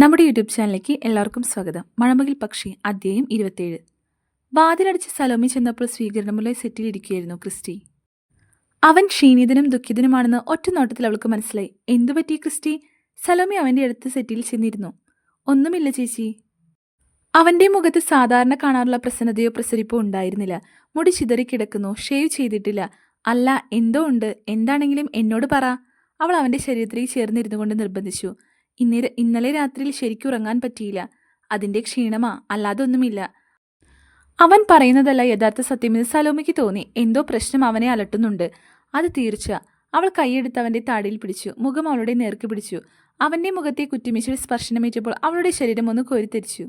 നമ്മുടെ യൂട്യൂബ് ചാനലിലേക്ക് എല്ലാവർക്കും സ്വാഗതം. മഴമകിൽ പക്ഷി അധ്യായം ഇരുപത്തിയേഴ്. വാതിലടിച്ച് സലോമി ചെന്നപ്പോൾ സ്വീകരണമുള്ള സെറ്റിലിരിക്കുകയായിരുന്നു ക്രിസ്റ്റി. അവൻ ക്ഷീണിതനും ദുഃഖിതനുമാണെന്ന് ഒറ്റ നോട്ടത്തിൽ അവൾക്ക് മനസ്സിലായി. എന്തു പറ്റി ക്രിസ്റ്റി? സലോമി അവന്റെ അടുത്ത് സെറ്റിൽ ചെന്നിരുന്നു. ഒന്നുമില്ല ചേച്ചി. അവന്റെ മുഖത്ത് സാധാരണ കാണാറുള്ള പ്രസന്നതയോ പ്രസരിപ്പോ ഉണ്ടായിരുന്നില്ല. മുടി ചിതറിക്കിടക്കുന്നു ഷേവ് ചെയ്തിട്ടില്ല. അല്ല എന്തോ ഉണ്ട്. എന്താണെങ്കിലും എന്നോട് പറ. അവൾ അവന്റെ ശരീരത്തിലേക്ക് ചേർന്നിരുന്നു കൊണ്ട് നിർബന്ധിച്ചു. ഇന്നേ ഇന്നലെ രാത്രിയിൽ ശരിക്കും ഉറങ്ങാൻ പറ്റിയില്ല. അതിന്റെ ക്ഷീണമാ അല്ലാതെ ഒന്നുമില്ല അവൻ പറയുന്നതല്ല യഥാർത്ഥ സത്യമെന്ന് സലോമയ്ക്ക് തോന്നി. എന്തോ പ്രശ്നം അവനെ അലട്ടുന്നുണ്ട്. അത് തീർച്ച. അവൾ കൈയെടുത്ത് അവന്റെ താടിയിൽ പിടിച്ചു. മുഖം അവളുടെ നേർക്ക് പിടിച്ചു. അവന്റെ മുഖത്തെ കുറ്റിമിച്ചിൽ സ്പർശനമേറ്റപ്പോൾ അവളുടെ ശരീരം ഒന്ന് കോരിത്തെരിച്ചു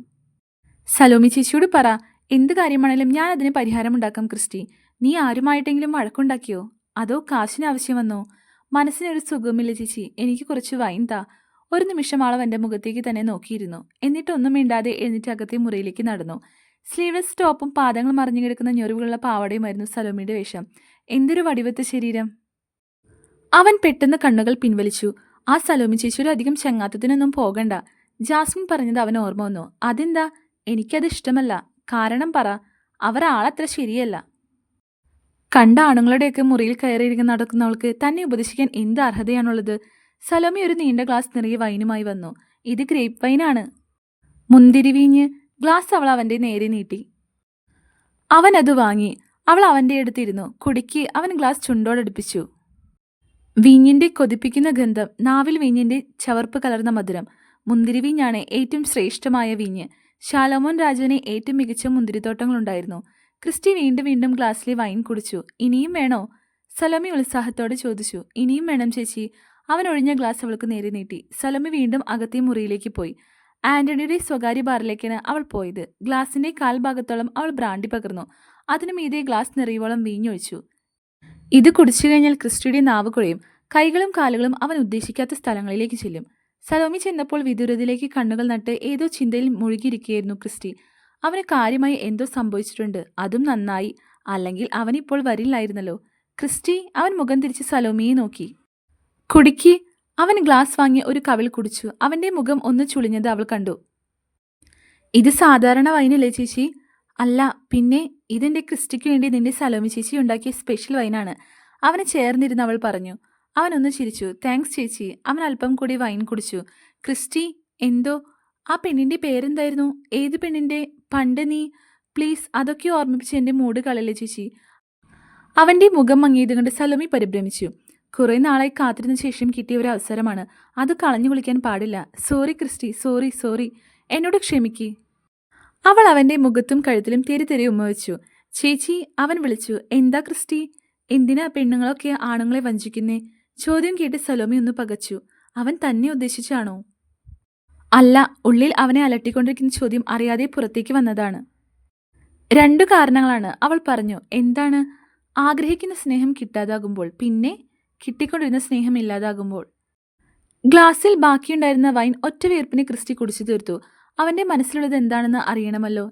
സലോമി ചേച്ചിയോട് പറ എന്ത് കാര്യമാണെങ്കിലും ഞാൻ അതിന് പരിഹാരമുണ്ടാക്കാം ക്രിസ്റ്റി. നീ ആരുമായിട്ടെങ്കിലും വഴക്കുണ്ടാക്കിയോ? അതോ കാശിന് ആവശ്യം വന്നോ? മനസ്സിനൊരു സുഖമില്ല ചേച്ചി. എനിക്ക് കുറച്ച് വൈൻ താ. ഒരു നിമിഷം ആൾ എന്റെ മുഖത്തേക്ക് തന്നെ നോക്കിയിരുന്നു. എന്നിട്ട് ഒന്നും മിണ്ടാതെ എഴുന്നേറ്റ് അകത്തെ മുറിയിലേക്ക് നടന്നു. സ്ലീവ്ലെസ് ടോപ്പും പാദങ്ങൾ മറിഞ്ഞു കിടക്കുന്ന ഞൊറിവുകളുള്ള പാവടയുമായിരുന്നു സലോമിയുടെ വേഷം. എന്തൊരു വടിവത്ത ശരീരം. അവൻ പെട്ടെന്ന് കണ്ണുകൾ പിൻവലിച്ചു. ആ സലോമി ചേച്ചിയുടെ അധികം ചങ്ങാത്തത്തിനൊന്നും പോകണ്ട. ജാസ്മിൻ പറഞ്ഞത് അവൻ ഓർമ്മ വന്നു. അതെന്താ? എനിക്കത് ഇഷ്ടമല്ല. കാരണം പറ. അവർ ആളത്ര ശരിയല്ല. കണ്ട ആണുങ്ങളുടെയൊക്കെ മുറിയിൽ കയറിയിരിക്കുന്ന നടക്കുന്നവൾക്ക് തന്നെ ഉപദേശിക്കാൻ എന്ത് അർഹതയാണുള്ളത്? സലോമി ഒരു നീണ്ട ഗ്ലാസ് നിറയെ വൈനുമായി വന്നു. ഇത് ഗ്രേപ്പ് വൈനാണ്. മുന്തിരി വീഞ്ഞ് ഗ്ലാസ് അവൾ അവന്റെ നേരെ നീട്ടി. അവൻ അത് വാങ്ങി. അവൾ അവന്റെ അടുത്തിരുന്നു. കുടുക്കി അവൻ ഗ്ലാസ് ചുണ്ടോടടുപ്പിച്ചു വീഞ്ഞിന്റെ കൊതിപ്പിക്കുന്ന ഗന്ധം നാവിൽ വീഞ്ഞിന്റെ ചവർപ്പ് കലർന്ന മധുരം. മുന്തിരി വീഞ്ഞാണ് ഏറ്റവും ശ്രേഷ്ഠമായ വീഞ്ഞ്. ശാലോമോൻ രാജുവിന് ഏറ്റവും മികച്ച മുന്തിരിത്തോട്ടങ്ങളുണ്ടായിരുന്നു ക്രിസ്റ്റി വീണ്ടും വീണ്ടും ഗ്ലാസ്സിലെ വൈൻ കുടിച്ചു. ഇനിയും വേണോ? സലോമി ഉത്സാഹത്തോടെ ചോദിച്ചു. ഇനിയും വേണം ചേച്ചി. അവൻ ഒഴിഞ്ഞ ഗ്ലാസ് അവൾക്ക് നേരെ നീട്ടി. സലമി വീണ്ടും അകത്തെ മുറിയിലേക്ക് പോയി. ആന്റണിയുടെ സ്വകാര്യ ബാറിലേക്കാണ് അവൾ പോയത്. ഗ്ലാസിന്റെ കാൽഭാഗത്തോളം അവൾ ബ്രാൻഡി പകർന്നു. അതിനു മീതെ ഗ്ലാസ് നിറയോളം വീഞ്ഞൊഴിച്ചു. ഇത് കുടിച്ചു കഴിഞ്ഞാൽ ക്രിസ്റ്റിയുടെ നാവ് കുഴയും. കൈകളും കാലുകളും അവൻ ഉദ്ദേശിക്കാത്ത സ്ഥലങ്ങളിലേക്ക് ചെല്ലും. സലോമി ചെന്നപ്പോൾ വിദൂരതയിലേക്ക് കണ്ണുകൾ നട്ട് ഏതോ ചിന്തയിൽ മുഴുകിയിരിക്കുകയായിരുന്നു ക്രിസ്റ്റി. അവന് കാര്യമായി എന്തോ സംഭവിച്ചിട്ടുണ്ട്. അതും നന്നായി. അല്ലെങ്കിൽ അവനിപ്പോൾ വരില്ലായിരുന്നല്ലോ. ക്രിസ്റ്റി അവൻ മുഖം തിരിച്ച് സലോമിയെ നോക്കി. കുടിക്ക്. അവൻ ഗ്ലാസ് വാങ്ങി ഒരു കവിൾ കുടിച്ചു. അവന്റെ മുഖം ഒന്ന് ചുളിഞ്ഞത് അവൾ കണ്ടു. ഇത് സാധാരണ വൈനല്ലേ ചേച്ചി? അല്ല പിന്നെ ഇതെന്റെ ക്രിസ്റ്റിക്ക് വേണ്ടി നിന്റെ സലോമി ചേച്ചി ഉണ്ടാക്കിയ സ്പെഷ്യൽ വൈനാണ്. അവന് ചേർന്നിരുന്ന് അവൾ പറഞ്ഞു. അവൻ ഒന്ന് ചിരിച്ചു. താങ്ക്സ് ചേച്ചി. അവൻ അല്പം കൂടി വൈൻ കുടിച്ചു. ക്രിസ്റ്റി എന്തോ? ആ പെണ്ണിന്റെ പേരെന്തായിരുന്നു? ഏത് പെണ്ണിന്റെ? പണ്ട് നീ പ്ലീസ് അതൊക്കെ ഓർമ്മിപ്പിച്ച് എന്റെ മൂഡ് കളല്ലേ ചേച്ചി? അവന്റെ മുഖം മങ്ങിയത് കൊണ്ട് സലോമി പരിഭ്രമിച്ചു. കുറെ നാളായി കാത്തിരുന്ന ശേഷം കിട്ടിയ ഒരു അവസരമാണ്. അത് കളഞ്ഞു കുളിക്കാൻ പാടില്ല. Sorry Christy. Sorry sorry. എന്നോട് ക്ഷമിക്ക്. അവൾ അവന്റെ മുഖത്തും കഴുത്തിലും തെരി തെരി ഉമ്മ വെച്ചു ചേച്ചി അവൻ വിളിച്ചു. എന്താ ക്രിസ്റ്റി? എന്തിനാ പെണ്ണുങ്ങളൊക്കെ ആണുങ്ങളെ വഞ്ചിക്കുന്നേ? ചോദ്യം കേട്ട് സലോമി ഒന്ന് പകച്ചു. അവൻ തന്നെ ഉദ്ദേശിച്ചാണോ? അല്ല ഉള്ളിൽ അവനെ അലട്ടിക്കൊണ്ടിരിക്കുന്ന ചോദ്യം അറിയാതെ പുറത്തേക്ക് വന്നതാണ്. രണ്ടു കാരണങ്ങളാണ് അവൾ പറഞ്ഞു. എന്താണ്? ആഗ്രഹിക്കുന്ന സ്നേഹം കിട്ടാതാകുമ്പോൾ. പിന്നെ? കിട്ടിക്കൊണ്ടിരുന്ന സ്നേഹം ഇല്ലാതാകുമ്പോൾ. ഗ്ലാസ്സിൽ ബാക്കിയുണ്ടായിരുന്ന വൈൻ ഒറ്റ വീർപ്പിന് ക്രിസ്റ്റി കുടിച്ചു തീർത്തു. അവന്റെ മനസ്സിലുള്ളത് എന്താണെന്ന് അറിയണമല്ലോ.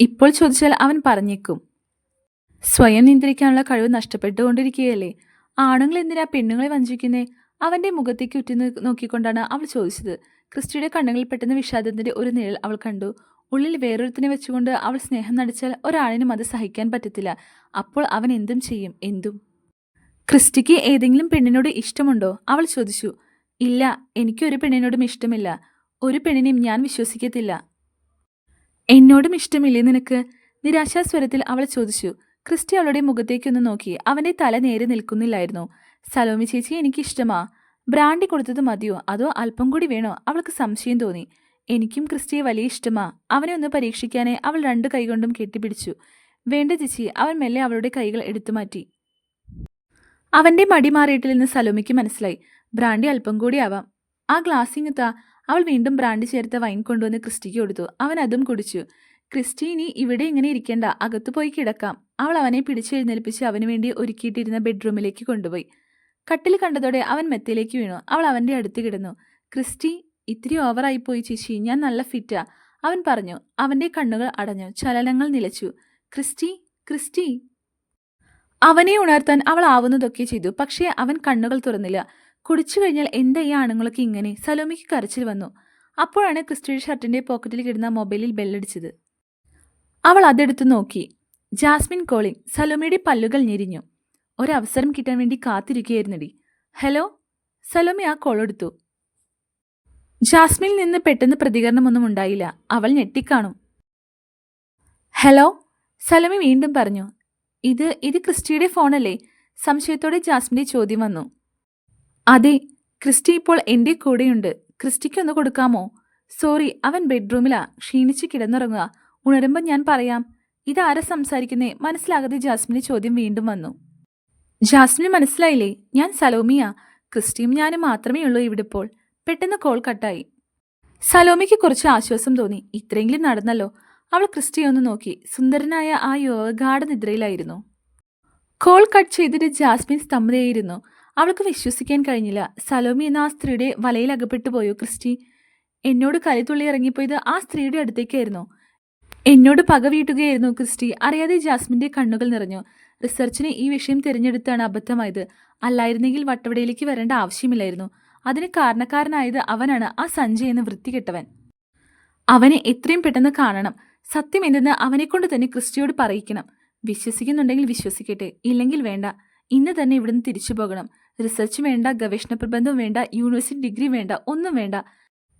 ഇപ്പോൾ ചോദിച്ചാൽ അവൻ പറഞ്ഞേക്കും. സ്വയം നിയന്ത്രിക്കാനുള്ള കഴിവ് നഷ്ടപ്പെട്ടുകൊണ്ടിരിക്കുകയല്ലേ? ആണുങ്ങൾ എന്തിനാ പെണ്ണുങ്ങളെ വഞ്ചിക്കുന്നേ? അവന്റെ മുഖത്തേക്ക് ഉറ്റി നോക്കിക്കൊണ്ടാണ് അവൾ ചോദിച്ചത്. ക്രിസ്റ്റിയുടെ കണ്ണുകളിൽ പെട്ടെന്ന് വിഷാദത്തിന്റെ ഒരു നിഴൽ അവൾ കണ്ടു. ഉള്ളിൽ വേറൊരുത്തിനെ വെച്ചുകൊണ്ട് അവൾ സ്നേഹം നടിച്ചാൽ ഒരാളിനും അത് സഹിക്കാൻ പറ്റത്തില്ല. അപ്പോൾ അവൻ എന്തും ചെയ്യും. എന്തും? ക്രിസ്റ്റിക്ക് ഏതെങ്കിലും പെണ്ണിനോട് ഇഷ്ടമുണ്ടോ? അവൾ ചോദിച്ചു. ഇല്ല എനിക്കൊരു പെണ്ണിനോടും ഇഷ്ടമില്ല. ഒരു പെണ്ണിനെയും ഞാൻ വിശ്വസിക്കത്തില്ല. എന്നോടും ഇഷ്ടമില്ലേ നിനക്ക്? നിരാശാസ്വരത്തിൽ അവൾ ചോദിച്ചു. ക്രിസ്റ്റി അവളുടെ മുഖത്തേക്കൊന്ന് നോക്കി. അവന്റെ തല നേരെ നിൽക്കുന്നില്ലായിരുന്നു. സലോമി ചേച്ചി എനിക്കിഷ്ടമാ. ബ്രാൻഡി കൊടുത്തത് മതിയോ? അതോ അല്പം കൂടി വേണോ? അവൾക്ക് സംശയം തോന്നി. എനിക്കും ക്രിസ്റ്റിയെ വലിയ ഇഷ്ടമാ. അവനെ ഒന്ന് പരീക്ഷിക്കാനേ അവൾ രണ്ട് കൈകൊണ്ടും കെട്ടിപ്പിടിച്ചു. വേണ്ട ചേച്ചി. അവൻ മെല്ലെ അവളുടെ കൈകൾ എടുത്തു മാറ്റി. അവന്റെ മടി മാറിയിട്ടിൽ നിന്ന് സലോമിക്ക് മനസ്സിലായി. ബ്രാൻഡി അല്പം കൂടി ആവാം. ആ ഗ്ലാസ്സിങ് താ അവൾ വീണ്ടും ബ്രാൻഡി ചേർത്ത വൈൻ കൊണ്ടുവന്ന് ക്രിസ്റ്റിക്ക് കൊടുത്തു. അവൻ അതും കുടിച്ചു. ക്രിസ്റ്റി ഇനി ഇവിടെ ഇങ്ങനെ ഇരിക്കേണ്ട. അകത്തു പോയി കിടക്കാം. അവൾ അവനെ പിടിച്ചെഴുന്നേൽപ്പിച്ച് അവന് വേണ്ടി ഒരുക്കിയിട്ടിരുന്ന ബെഡ്റൂമിലേക്ക് കൊണ്ടുപോയി. കട്ടിൽ കണ്ടതോടെ അവൻ മെത്തയിലേക്ക് വീണു. അവൾ അവന്റെ അടുത്ത് കിടന്നു. ക്രിസ്റ്റി ഇത്തിരി ഓവറായി പോയി ചേച്ചി. ഞാൻ നല്ല ഫിറ്റാ അവൻ പറഞ്ഞു. അവന്റെ കണ്ണുകൾ അടഞ്ഞു. ചലനങ്ങൾ നിലച്ചു. Christy Christy. അവനെ ഉണർത്താൻ അവൾ ആവുന്നതൊക്കെ ചെയ്തു. പക്ഷേ അവൻ കണ്ണുകൾ തുറന്നില്ല. കുടിച്ചു കഴിഞ്ഞാൽ എന്താ ഈ ആണുങ്ങളൊക്കെ ഇങ്ങനെ? സലോമിക്ക് കരച്ചിൽ വന്നു. അപ്പോഴാണ് ക്രിസ്റ്റിയുടെ ഷർട്ടിന്റെ പോക്കറ്റിൽ കിടന്ന മൊബൈലിൽ ബെല്ലടിച്ചത്. അവൾ അതെടുത്ത് നോക്കി. Jasmine calling. സലോമിയുടെ പല്ലുകൾ ഞെരിഞ്ഞു. ഒരവസരം കിട്ടാൻ വേണ്ടി കാത്തിരിക്കുകയായിരുന്നടി. ഹലോ? സലോമി ആ കോൾ എടുത്തു. ജാസ്മിനിൽ നിന്ന് പെട്ടെന്ന് പ്രതികരണമൊന്നും ഉണ്ടായില്ല. അവൾ ഞെട്ടിക്കാണും. ഹലോ? സലോമി വീണ്ടും പറഞ്ഞു. ഇത് ഇത് ക്രിസ്റ്റിയുടെ ഫോണല്ലേ? സംശയത്തോടെ ജാസ്മിന്റെ ചോദ്യം വന്നു. അതെ ക്രിസ്റ്റി ഇപ്പോൾ എന്റെ കൂടെയുണ്ട്. ക്രിസ്റ്റിക്കൊന്ന് കൊടുക്കാമോ? സോറി അവൻ ബെഡ്റൂമിലാ. ക്ഷീണിച്ച് കിടന്നുറങ്ങുക. ഉണരുമ്പോൾ ഞാൻ പറയാം. ഇതാരാ സംസാരിക്കുന്നേ? മനസ്സിലാകാതെ ജാസ്മിന്റെ ചോദ്യം വീണ്ടും വന്നു. ജാസ്മിന് മനസ്സിലായില്ലേ? ഞാൻ സലോമിയ. ക്രിസ്റ്റിയും ഞാനും മാത്രമേ ഉള്ളൂ ഇവിടെ ഇപ്പോൾ പെട്ടെന്ന് കോൾ കട്ടായി. സലോമിക്ക് കുറച്ച് ആശ്വാസം തോന്നി. ഇത്രയെങ്കിലും നടന്നല്ലോ. അവൾ ക്രിസ്റ്റിയെ ഒന്ന് നോക്കി. സുന്ദരനായ ആ യുവ ഗാഠനിദ്രയിലായിരുന്നു കോൾ കട്ട് ചെയ്തിട്ട് ജാസ്മിൻ സ്തംഭതയായിരുന്നു അവൾക്ക് വിശ്വസിക്കാൻ കഴിഞ്ഞില്ല. സലോമി എന്ന ആ സ്ത്രീയുടെ വലയിൽ അകപ്പെട്ടു പോയോ ക്രിസ്റ്റി? എന്നോട് കലിത്തുള്ളി ഇറങ്ങിപ്പോയത് ആ സ്ത്രീയുടെ അടുത്തേക്കായിരുന്നു. എന്നോട് പക വീട്ടുകയായിരുന്നു ക്രിസ്റ്റി. അറിയാതെ ജാസ്മിന്റെ കണ്ണുകൾ നിറഞ്ഞു. റിസർച്ചിന് ഈ വിഷയം തിരഞ്ഞെടുത്താണ് അബദ്ധമായത്. അല്ലായിരുന്നെങ്കിൽ വട്ടവടയിലേക്ക് വരേണ്ട ആവശ്യമില്ലായിരുന്നു. അതിന് കാരണക്കാരനായത് അവനാണ് ആ സഞ്ജയ് എന്ന വൃത്തികെട്ടവൻ. അവനെ എത്രയും പെട്ടെന്ന് കാണണം. സത്യം എന്തെന്ന് അവനെക്കൊണ്ട് തന്നെ ക്രിസ്റ്റിയോട് പറയിക്കണം. വിശ്വസിക്കുന്നുണ്ടെങ്കിൽ വിശ്വസിക്കട്ടെ. ഇല്ലെങ്കിൽ വേണ്ട. ഇന്ന് തന്നെ ഇവിടുന്ന് തിരിച്ചു പോകണം. റിസർച്ച് വേണ്ട ഗവേഷണ പ്രബന്ധം വേണ്ട യൂണിവേഴ്സിറ്റി ഡിഗ്രി വേണ്ട ഒന്നും വേണ്ട.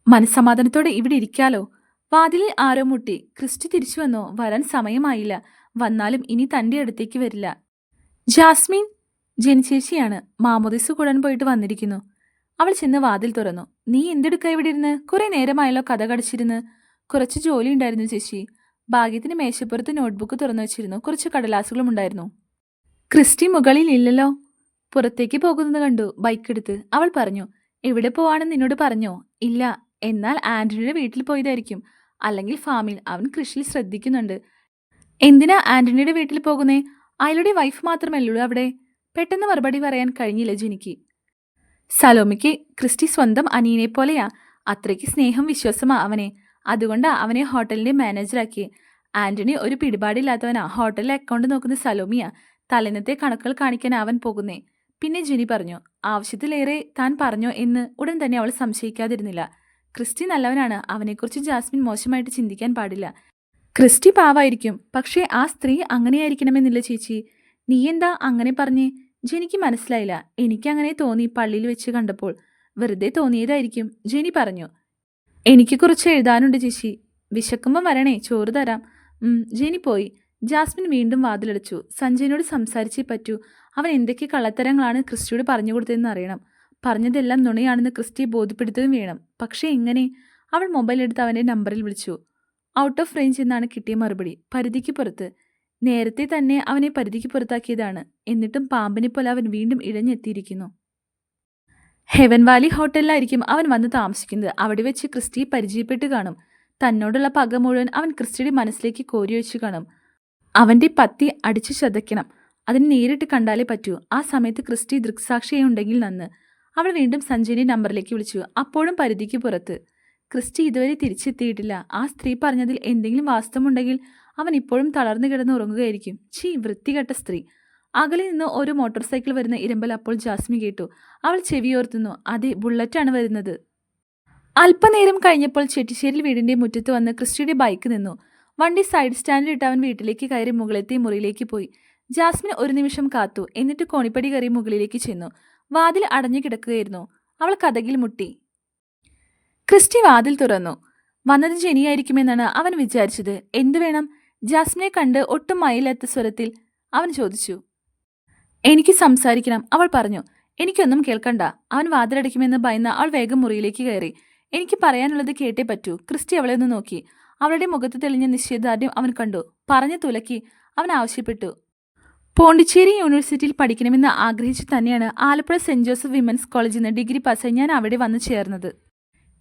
മനസ്സമാധാനത്തോടെ ഇവിടെ ഇരിക്കാലോ? വാതിലിൽ ആരോ മുട്ടി. ക്രിസ്റ്റി തിരിച്ചു വന്നോ? വരാൻ സമയമായില്ല. വന്നാലും ഇനി തന്റെ അടുത്തേക്ക് വരില്ല. ജാസ്മിൻ ജനിച്ചേച്ചിയാണ്. മാമോദിസ് കൂടാൻ പോയിട്ട് വന്നിരിക്കുന്നു. അവൾ ചെന്ന് വാതിൽ തുറന്നു. നീ എന്തെടുക്ക ഇവിടെ ഇരുന്ന്? കുറെ നേരമായല്ലോ കഥ കടിച്ചിരുന്ന്. കുറച്ച് ജോലി ഉണ്ടായിരുന്നു ചേച്ചി. ഭാഗ്യത്തിന് മേശപ്പുറത്ത് നോട്ട്ബുക്ക് തുറന്നു വെച്ചിരുന്നു. കുറച്ച് കടലാസുകളും ഉണ്ടായിരുന്നു. ക്രിസ്റ്റി മുകളിൽ ഇല്ലല്ലോ. പുറത്തേക്ക് പോകുന്നത് കണ്ടു. ബൈക്ക് എടുത്ത് അവൾ പറഞ്ഞു എവിടെ പോവാണെന്ന് നിന്നോട് പറഞ്ഞോ? ഇല്ല. എന്നാൽ ആന്റണിയുടെ വീട്ടിൽ പോയതായിരിക്കും. അല്ലെങ്കിൽ ഫാമിൽ. അവൻ കൃഷിയിൽ ശ്രദ്ധിക്കുന്നുണ്ട്. എന്തിനാ ആന്റണിയുടെ വീട്ടിൽ പോകുന്നേ? അയാളുടെ വൈഫ് മാത്രമല്ലുള്ളൂ അവിടെ. പെട്ടെന്ന് മറുപടി പറയാൻ കഴിഞ്ഞില്ല ജെനിക്ക്. സലോമിക്ക് ക്രിസ്റ്റി സ്വന്തം അനിയനെ പോലെയാ അത്രയ്ക്ക് സ്നേഹം വിശ്വാസമാ അവനെ. അതുകൊണ്ടാ അവനെ ഹോട്ടലിന്റെ മാനേജറാക്കി ആന്റണി ഒരു പിടിപാടില്ലാത്തവനാ. ഹോട്ടലിലെ അക്കൗണ്ട് നോക്കുന്ന സലോമിയ. തലേന്നത്തെ കണക്കുകൾ കാണിക്കാൻ അവൻ പോകുന്നേ. പിന്നെ ജിനി പറഞ്ഞു ആവശ്യത്തിലേറെ താൻ പറഞ്ഞോ എന്ന് ഉടൻ തന്നെ അവൾ സംശയിക്കാതിരുന്നില്ല. ക്രിസ്റ്റി നല്ലവനാണ്. അവനെക്കുറിച്ച് ജാസ്മിൻ മോശമായിട്ട് ചിന്തിക്കാൻ പാടില്ല. ക്രിസ്റ്റി പാവായിരിക്കും. പക്ഷേ ആ സ്ത്രീ അങ്ങനെയായിരിക്കണമെന്നില്ല ചേച്ചി. നീ എന്താ അങ്ങനെ പറഞ്ഞേ? ജെനിക്ക് മനസ്സിലായില്ല. എനിക്കങ്ങനെ തോന്നി പള്ളിയിൽ വെച്ച് കണ്ടപ്പോൾ. വെറുതെ തോന്നിയതായിരിക്കും ജെനി പറഞ്ഞു. എനിക്ക് കുറച്ച് എഴുതാനുണ്ട് ചേച്ചി. വിശക്കുമ്പം വരണേ ചോറ് തരാം. ജെനി പോയി. ജാസ്മിൻ വീണ്ടും വാതിലടച്ചു. സഞ്ജയനോട് സംസാരിച്ചേ പറ്റൂ. അവൻ എന്തൊക്കെ കള്ളത്തരങ്ങളാണ് ക്രിസ്റ്റിയോട് പറഞ്ഞു കൊടുത്തതെന്ന് അറിയണം. പറഞ്ഞതെല്ലാം നുണയാണെന്ന് ക്രിസ്റ്റിയെ ബോധ്യപ്പെടുത്തുകയും വേണം. പക്ഷേ എങ്ങനെ? അവൾ മൊബൈൽ എടുത്ത് അവന്റെ നമ്പറിൽ വിളിച്ചു. ഔട്ട് ഓഫ് റേഞ്ച് എന്നാണ് കിട്ടിയ മറുപടി. പരിധിക്ക് പുറത്ത്. നേരത്തെ തന്നെ അവനെ പരിധിക്ക് പുറത്താക്കിയതാണ്. എന്നിട്ടും പാമ്പിനെ പോലെ അവൻ വീണ്ടും ഇഴഞ്ഞെത്തിയിരിക്കുന്നു. ഹെവൻ വാലി ഹോട്ടലിലായിരിക്കും അവൻ വന്ന് താമസിക്കുന്നത്. അവിടെ വെച്ച് ക്രിസ്റ്റിയെ പരിചയപ്പെട്ട് കാണും. തന്നോടുള്ള പക മുഴുവൻ അവൻ ക്രിസ്റ്റിയുടെ മനസ്സിലേക്ക് കോരി വെച്ച് കാണും. അവന്റെ പത്തി അടിച്ചു ചതയ്ക്കണം. അതിന് നേരിട്ട് കണ്ടാലേ പറ്റൂ. ആ സമയത്ത് ക്രിസ്റ്റി ദൃക്സാക്ഷിയായി ഉണ്ടെങ്കിൽ നന്ന്. അവൾ വീണ്ടും സഞ്ജയന്റെ നമ്പറിലേക്ക് വിളിച്ചു. അപ്പോഴും പരിധിക്ക് പുറത്ത്. ക്രിസ്റ്റി ഇതുവരെ തിരിച്ചെത്തിയിട്ടില്ല. ആ സ്ത്രീ പറഞ്ഞതിൽ എന്തെങ്കിലും വാസ്തവമുണ്ടെങ്കിൽ അവൻ ഇപ്പോഴും തളർന്നു കിടന്ന് ഉറങ്ങുകയായിരിക്കും. ചീ വൃത്തികെട്ട സ്ത്രീ. അകലെ നിന്ന് ഒരു മോട്ടോർ സൈക്കിൾ വരുന്ന ഇരമ്പൽ അപ്പോൾ ജാസ്മി കേട്ടു. അവൾ ചെവിയോർത്തുന്നു അതെ ബുള്ളറ്റാണ് വരുന്നത്. അല്പനേരം കഴിഞ്ഞപ്പോൾ ചെട്ടിശ്ശേരിൽ വീടിന്റെ മുറ്റത്ത് വന്ന് ക്രിസ്റ്റിയുടെ ബൈക്ക് നിന്നു. വണ്ടി സൈഡ് സ്റ്റാൻഡിലിട്ട് അവൻ വീട്ടിലേക്ക് കയറി മുകളിലത്തെ മുറിയിലേക്ക് പോയി. ജാസ്മിൻ ഒരു നിമിഷം കാത്തു എന്നിട്ട് കോണിപ്പടി കയറി മുകളിലേക്ക് ചെന്നു. വാതിൽ അടഞ്ഞു കിടക്കുകയായിരുന്നു. അവൾ കഥകിൽ മുട്ടി. ക്രിസ്റ്റി വാതിൽ തുറന്നു. വന്നത് ജനിയായിരിക്കുമെന്നാണ് അവൻ വിചാരിച്ചത്. എന്തു വേണം? ജാസ്മിനെ കണ്ട് ഒട്ടും മയിലാത്ത സ്വരത്തിൽ അവൻ ചോദിച്ചു. എനിക്ക് സംസാരിക്കണം. അവൾ പറഞ്ഞു എനിക്കൊന്നും കേൾക്കണ്ട. അവൻ വാതിലടയ്ക്കുമെന്ന് ഭയന്ന് അവൾ വേഗം മുറിയിലേക്ക് കയറി. എനിക്ക് പറയാനുള്ളത് കേട്ടേ പറ്റൂ. ക്രിസ്റ്റി അവളെ ഒന്ന് നോക്കി. അവളുടെ മുഖത്ത് തെളിഞ്ഞ നിശ്ചയദാർഢ്യം അവൻ കണ്ടു. പറഞ്ഞു തുലക്കി അവൻ ആവശ്യപ്പെട്ടു. പോണ്ടിച്ചേരി യൂണിവേഴ്സിറ്റിയിൽ പഠിക്കണമെന്ന് ആഗ്രഹിച്ചു തന്നെയാണ് ആലപ്പുഴ സെന്റ് ജോസഫ് വിമൻസ് കോളേജിൽ നിന്ന് ഡിഗ്രി പാസ്സായി ഞാൻ അവിടെ വന്നു ചേർന്നത്.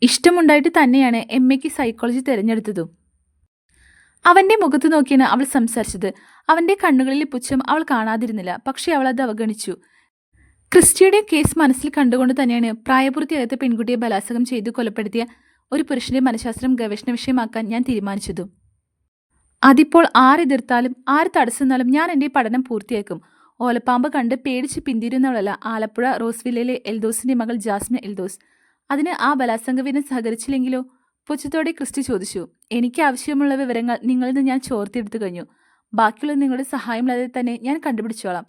ഇഷ്ടമുണ്ടായിട്ട് തന്നെയാണ് എം എക്ക് സൈക്കോളജി തിരഞ്ഞെടുത്തതും. അവന്റെ മുഖത്ത് നോക്കിയാണ് അവൾ സംസാരിച്ചത്. അവന്റെ കണ്ണുകളിൽ പുച്ഛം അവൾ കാണാതിരുന്നില്ല. പക്ഷേ അവൾ അത് അവഗണിച്ചു. ക്രിസ്റ്റിയുടെ കേസ് മനസ്സിൽ കണ്ടുകൊണ്ട് തന്നെയാണ് പ്രായപൂർത്തിയാകാത്ത പെൺകുട്ടിയെ ബലാത്സംഗം ചെയ്ത് കൊലപ്പെടുത്തിയ ഒരു പുരുഷന്റെ മനഃശാസ്ത്രം ഗവേഷണ വിഷയമാക്കാൻ ഞാൻ തീരുമാനിച്ചതും. അതിപ്പോൾ ആരെതിർത്താലും ആര് തടസ്സുന്നാലും ഞാൻ എന്റെ പഠനം പൂർത്തിയാക്കും. ഓലപ്പാമ്പ് കണ്ട് പേടിച്ച് പിന്തിരുന്നവളല്ല ആലപ്പുഴ റോസ്വില്ലയിലെ എൽദോസിന്റെ മകൾ ജാസ്മിൻ എൽദോസ്. അതിന് ആ ബലാത്സംഗവീരൻ സഹകരിച്ചില്ലെങ്കിലോ? പുച്ഛത്തോടെ ക്രിസ്റ്റി ചോദിച്ചു എനിക്ക് ആവശ്യമുള്ള വിവരങ്ങൾ നിങ്ങളിൽ നിന്ന് ഞാൻ ചോർത്തിയെടുത്തു കഴിഞ്ഞു. ബാക്കിയുള്ള നിങ്ങളുടെ സഹായമില്ലാതെ തന്നെ ഞാൻ കണ്ടുപിടിച്ചോളാം.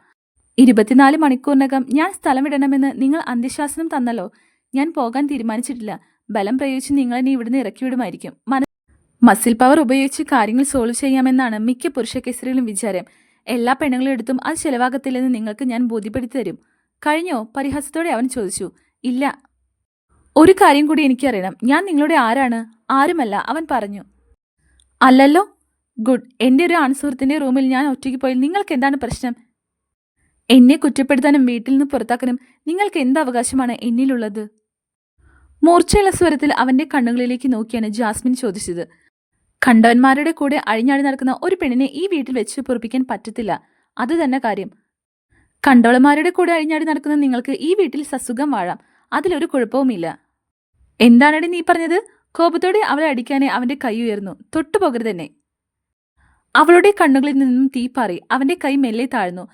ഇരുപത്തിനാല് മണിക്കൂറിനകം ഞാൻ സ്ഥലം വിടണമെന്ന് നിങ്ങൾ അന്ത്യശാസനം തന്നല്ലോ. ഞാൻ പോകാൻ തീരുമാനിച്ചിട്ടില്ല. ബലം പ്രയോഗിച്ച് നിങ്ങളെന്നെ ഇവിടുന്ന് ഇറക്കി വിടുമായിരിക്കും. മന മസിൽ പവർ ഉപയോഗിച്ച് കാര്യങ്ങൾ സോൾവ് ചെയ്യാമെന്നാണ് മിക്ക പുരുഷ കേസരികളും വിചാരം. എല്ലാ പെണ്ണുങ്ങളും എടുത്തും അത് ചെലവാകത്തില്ലെന്ന് നിങ്ങൾക്ക് ഞാൻ ബോധ്യപ്പെടുത്തി തരും. കഴിഞ്ഞോ? പരിഹാസത്തോടെ അവൻ ചോദിച്ചു. ഇല്ല ഒരു കാര്യം കൂടി എനിക്കറിയണം. ഞാൻ നിങ്ങളുടെ ആരാണ്? ആരുമല്ല. അവൻ പറഞ്ഞു. അല്ലല്ലോ. ഗുഡ്. എന്റെ ഒരു ആൺസുഹൃത്തിന്റെ റൂമിൽ ഞാൻ ഒറ്റയ്ക്ക് പോയി നിങ്ങൾക്ക് എന്താണ് പ്രശ്നം? എന്നെ കുറ്റപ്പെടുത്താനും വീട്ടിൽ നിന്ന് പുറത്താക്കാനും നിങ്ങൾക്ക് എന്ത് അവകാശമാണ് എന്നിലുള്ളത്? മൂർച്ചയുള്ള സ്വരത്തിൽ അവന്റെ കണ്ണുകളിലേക്ക് നോക്കിയാണ് ജാസ്മിൻ ചോദിച്ചത്. കണ്ടവന്മാരുടെ കൂടെ അഴിഞ്ഞാടി നടക്കുന്ന ഒരു പെണ്ണിനെ ഈ വീട്ടിൽ വെച്ച് പൊറപ്പിക്കാൻ പറ്റത്തില്ല. അത് തന്നെ കാര്യം. കണ്ടവളന്മാരുടെ കൂടെ അഴിഞ്ഞാടി നടക്കുന്ന നിങ്ങൾക്ക് ഈ വീട്ടിൽ സസുഖം വാഴാം. അതിലൊരു കുഴപ്പവുമില്ല. എന്താണടി നീ പറഞ്ഞത്? കോപത്തോടെ അവളെ അടിക്കാനെ അവന്റെ കൈ ഉയർന്നു. തൊട്ടുപോകരുത് തന്നെ അവളുടെ കണ്ണുകളിൽ നിന്നും തീ പാറി അവന്റെ കൈ മെല്ലെ താഴ്ന്നു.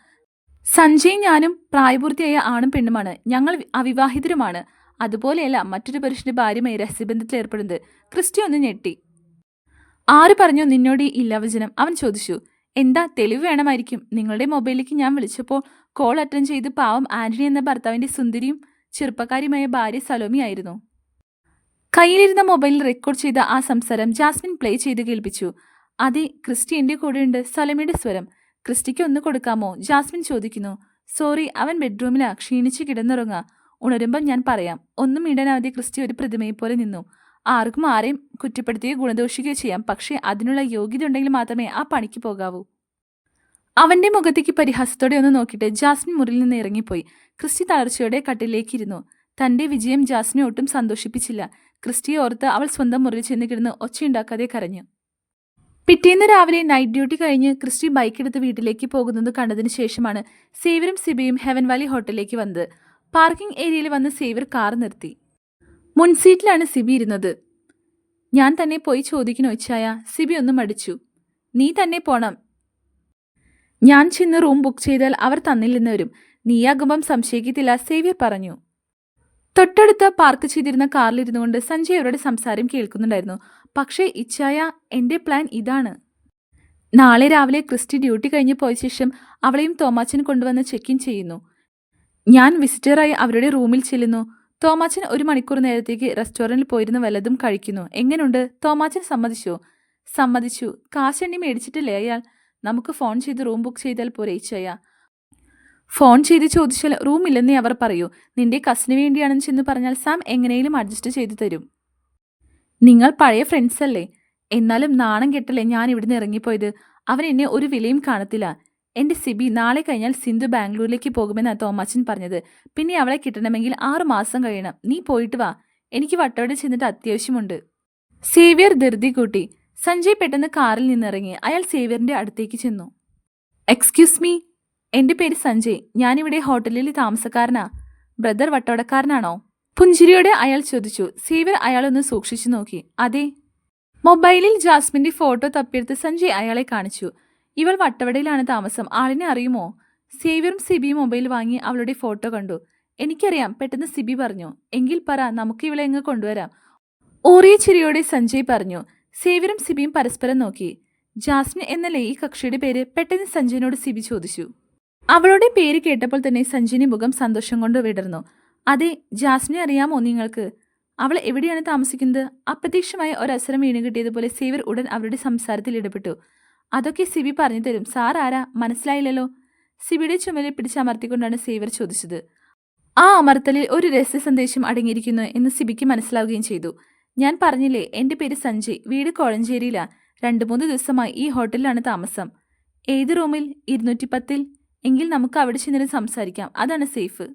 സഞ്ജയും ഞാനും പ്രായപൂർത്തിയായ ആണും പെണ്ണുമാണ്. ഞങ്ങൾ അവിവാഹിതരുമാണ്. അതുപോലെയല്ല മറ്റൊരു പുരുഷന്റെ ഭാര്യമായി രഹസ്യബന്ധത്തിൽ ഏർപ്പെടുന്നത്. ക്രിസ്റ്റി ഒന്ന് ഞെട്ടി. ആര് പറഞ്ഞു നിന്നോട് ഈ ഇല്ലവചനം? അവൻ ചോദിച്ചു. എന്താ തെളിവ് വേണമായിരിക്കും. നിങ്ങളുടെ മൊബൈലിലേക്ക് ഞാൻ വിളിച്ചപ്പോൾ കോൾ അറ്റൻഡ് ചെയ്ത് പാവം ആന്റണി എന്ന ഭർത്താവിന്റെ സുന്ദരിയും ചെറുപ്പക്കാരിയുമായ ഭാര്യ സലോമിയായിരുന്നു കയ്യിലിരുന്ന മൊബൈലിൽ റെക്കോർഡ് ചെയ്ത ആ സംസാരം ജാസ്മിൻ പ്ലേ ചെയ്ത് കേൾപ്പിച്ചു. അതെ ക്രിസ്റ്റി എന്റെ കൂടെയുണ്ട്. സലോമിയുടെ സ്വരം. ക്രിസ്റ്റിക്ക് ഒന്ന് കൊടുക്കാമോ? ജാസ്മിൻ ചോദിക്കുന്നു. സോറി അവൻ ബെഡ്റൂമിലാ ക്ഷീണിച്ച് കിടന്നുറങ്ങാ ഉണരുമ്പം ഞാൻ പറയാം. ഒന്നും ഇടാനാവാതെ ക്രിസ്റ്റി ഒരു പ്രതിമയെ പോലെ നിന്നു. ആർക്കും ആരെയും കുറ്റപ്പെടുത്തുകയോ ഗുണദോഷിക്കുകയോ ചെയ്യാം. പക്ഷേ അതിനുള്ള യോഗ്യത ഉണ്ടെങ്കിൽ മാത്രമേ ആ പണിക്ക് പോകാവൂ. അവന്റെ മുഖത്തേക്ക് പരിഹാസത്തോടെ ഒന്ന് നോക്കിയിട്ട് ജാസ്മിൻ മുറിയിൽ നിന്ന് ഇറങ്ങിപ്പോയി. ക്രിസ്റ്റി തളർച്ചയോടെ കട്ടിലേക്ക് ഇരുന്നു തന്റെ വിജയം ജാസ്മിനെ ഒട്ടും സന്തോഷിപ്പിച്ചില്ല. ക്രിസ്റ്റിയെ ഓർത്ത് അവൾ സ്വന്തം മുറിയിൽ ചെന്ന് കിടന്ന് ഒച്ചയുണ്ടാക്കാതെ കരഞ്ഞു. പിറ്റേന്ന് രാവിലെ നൈറ്റ് ഡ്യൂട്ടി കഴിഞ്ഞ് ക്രിസ്റ്റി ബൈക്കെടുത്ത് വീട്ടിലേക്ക് പോകുന്നത് കണ്ടതിന് ശേഷമാണ് സേവരും സിബിയും ഹെവൻ വാലി ഹോട്ടലിലേക്ക് വന്നത്. പാർക്കിംഗ് ഏരിയയിൽ വന്ന് സേവർ കാർ നിർത്തി. മുൻസീറ്റിലാണ് സിബി ഇരുന്നത്. ഞാൻ തന്നെ പോയി ചോദിക്കണോ ഇച്ഛായ? സിബി ഒന്ന് മടിച്ചു. നീ തന്നെ പോണം. ഞാൻ ചെന്ന് റൂം ബുക്ക് ചെയ്താൽ അവർ തന്നില്ലെന്ന് വരും. നീയാകുമ്പം സംശയിക്കത്തില്ല സേവ്യർ പറഞ്ഞു. തൊട്ടടുത്ത് പാർക്ക് ചെയ്തിരുന്ന കാറിലിരുന്നു കൊണ്ട് സഞ്ജയ് അവരുടെ സംസാരം കേൾക്കുന്നുണ്ടായിരുന്നു. പക്ഷേ ഇച്ഛായ എന്റെ പ്ലാൻ ഇതാണ്. നാളെ രാവിലെ ക്രിസ്റ്റി ഡ്യൂട്ടി കഴിഞ്ഞ് പോയ ശേഷം അവളെയും തോമാച്ചൻ കൊണ്ടുവന്ന് ചെക്ക് ഇൻ ചെയ്യുന്നു. ഞാൻ വിസിറ്ററായി അവരുടെ റൂമിൽ ചെല്ലുന്നു. തോമാച്ചൻ ഒരു മണിക്കൂർ നേരത്തേക്ക് റെസ്റ്റോറന്റിൽ പോയിരുന്ന് വല്ലതും കഴിക്കുന്നു. എങ്ങനെയുണ്ട് തോമാച്ചൻ സമ്മതിച്ചോ. സമ്മതിച്ചു. കാശെണ്ണി മേടിച്ചിട്ടില്ലേ അയാൾ? നമുക്ക് ഫോൺ ചെയ്ത് റൂം ബുക്ക് ചെയ്താൽ പോരെ ചെയ്യ ഫോൺ ചെയ്ത് ചോദിച്ചാൽ റൂം ഇല്ലെന്നേ അവർ പറയൂ. നിന്റെ കസിന് വേണ്ടിയാണെന്ന് ചെന്ന് പറഞ്ഞാൽ സാം എങ്ങനെയും അഡ്ജസ്റ്റ് ചെയ്തു തരും. നിങ്ങൾ പഴയ ഫ്രണ്ട്സ് അല്ലേ? എന്നാലും നാണം കെട്ടല്ലേ ഞാൻ ഇവിടുന്ന് ഇറങ്ങിപ്പോയത്? അവൻ എന്നെ ഒരു വിലയും കാണത്തില്ല. എന്റെ സിബി നാളെ കഴിഞ്ഞാൽ സിന്ധു ബാംഗ്ലൂരിലേക്ക് പോകുമെന്നാണ് തോമാച്ചൻ പറഞ്ഞത്. പിന്നെ അവളെ കിട്ടണമെങ്കിൽ ആറു മാസം കഴിയണം. നീ പോയിട്ട് വാ. എനിക്ക് വട്ടവട ചെന്നിട്ട് അത്യാവശ്യമുണ്ട്. സേവിയർ ധൃതി കൂട്ടി സഞ്ജയ് പെട്ടെന്ന് കാറിൽ നിന്നിറങ്ങി. അയാൾ സേവ്യറിന്റെ അടുത്തേക്ക് ചെന്നു. എക്സ്ക്യൂസ് മീ എന്റെ പേര് സഞ്ജയ്. ഞാനിവിടെ ഹോട്ടലിൽ താമസക്കാരനാ. ബ്രദർ വട്ടവടക്കാരനാണോ? പുഞ്ചിരിയോടെ അയാൾ ചോദിച്ചു. സേവ്യർ അയാളൊന്ന് സൂക്ഷിച്ചു നോക്കി. അതെ. മൊബൈലിൽ ജാസ്മിന്റെ ഫോട്ടോ തപ്പിയെടുത്ത് സഞ്ജയ് അയാളെ കാണിച്ചു. ഇവൾ വട്ടവടയിലാണ് താമസം. ആളിനെ അറിയുമോ? സേവ്യറും സിബിയും മൊബൈൽ വാങ്ങി അവളുടെ ഫോട്ടോ കണ്ടു. എനിക്കറിയാം. പെട്ടെന്ന് സിബി പറഞ്ഞു. എങ്കിൽ പറ. നമുക്ക് ഇവളെ എങ്ങ് കൊണ്ടുവരാം. ഓറിയ ചിരിയോടെ സഞ്ജയ് പറഞ്ഞു. സേവ്യറും സിബിയും പരസ്പരം നോക്കി. ജാസ്മിൻ എന്നല്ലേ ഈ കക്ഷിയുടെ പേര് പെട്ടെന്ന് സഞ്ജയനോട് സിബി ചോദിച്ചു. അവളുടെ പേര് കേട്ടപ്പോൾ തന്നെ സഞ്ജയന്റെ മുഖം സന്തോഷം കൊണ്ട് വിടർന്നു. അതെ ജാസ്മിനെ അറിയാമോ നിങ്ങൾക്ക്? അവൾ എവിടെയാണ് താമസിക്കുന്നത്? അപ്രത്യക്ഷമായ ഒരവസരം വീണ് കിട്ടിയതുപോലെ സേവർ ഉടൻ അവരുടെ സംസാരത്തിൽ ഇടപെട്ടു. അതൊക്കെ സിബി പറഞ്ഞു തരും. സാർ ആരാ? മനസ്സിലായില്ലല്ലോ. സിബിയുടെ ചുമലിൽ പിടിച്ചമർത്തിക്കൊണ്ടാണ് സേവർ ചോദിച്ചത്. ആ അമർത്തലിൽ ഒരു രഹസ്യ സന്ദേശം അടങ്ങിയിരിക്കുന്നു എന്ന് സിബിക്ക് മനസ്സിലാവുകയും ചെയ്തു. ഞാൻ പറഞ്ഞില്ലേ എന്റെ പേര് സഞ്ജയ് വീട് കോഴഞ്ചേരിയിലാ. രണ്ട് മൂന്ന് ദിവസമായി ഈ ഹോട്ടലിലാണ് താമസം. ഏത് റൂമിൽ? ഇരുന്നൂറ്റി പത്തിൽ എങ്കിൽ നമുക്ക് അവിടെ ചെന്നിരുന്ന് സംസാരിക്കാം. അതാണ് സേഫ്.